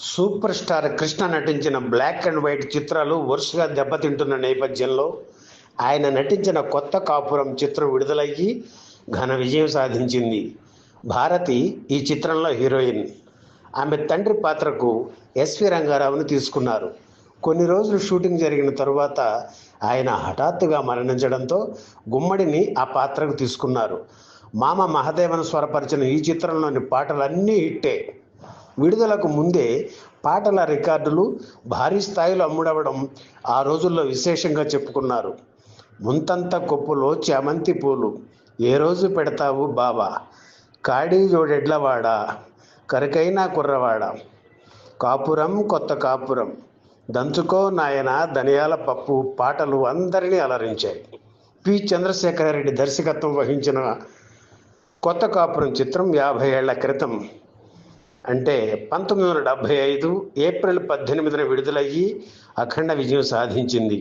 Super star Krishna నటించిన black and white చిత్రాలు వరుసగా దెబ్బతింటున్న నేపథ్యంలో ఆయన నటించిన కొత్త కాపురం చిత్రం విడుదలయ్యి ఘన విజయం సాధించింది. భారతి ఈ చిత్రంలో హీరోయిన్. ఆమె తండ్రి పాత్రకు ఎస్వి రంగారావును తీసుకున్నారు. కొన్ని రోజులు షూటింగ్ జరిగిన తరువాత ఆయన హఠాత్తుగా మరణించడంతో గుమ్మడిని ఆ పాత్రకు తీసుకున్నారు. మామ మహదేవన్ స్వరపరిచిన ఈ చిత్రంలోని పాటలన్నీ హిట్టే. విడుదలకు ముందే పాటల రికార్డులు భారీ స్థాయిలో అమ్ముడవడం ఆ రోజుల్లో విశేషంగా చెప్పుకున్నారు. ముంతంత కొప్పులో చామంతి పూలు. ఏ రోజు పెడతావు బావా? కాడి జోడెడ్లవాడ? కరికైనా కుర్రవాడ? కాపురం కొత్త కాపురం. దంచుకో నాయన ధనియాల పప్పు పాటలు అందరినీ అలరించాయి. పి. చంద్రశేఖరరెడ్డి దర్శకత్వం వహించిన కొత్త కాపురం చిత్రం యాభై ఏళ్ళ క్రితం అంటే పంతొమ్మిది వందల డెబ్భై ఐదు ఏప్రిల్ పద్దెనిమిదిన విడుదలయ్యి అఖండ విజయం సాధించింది.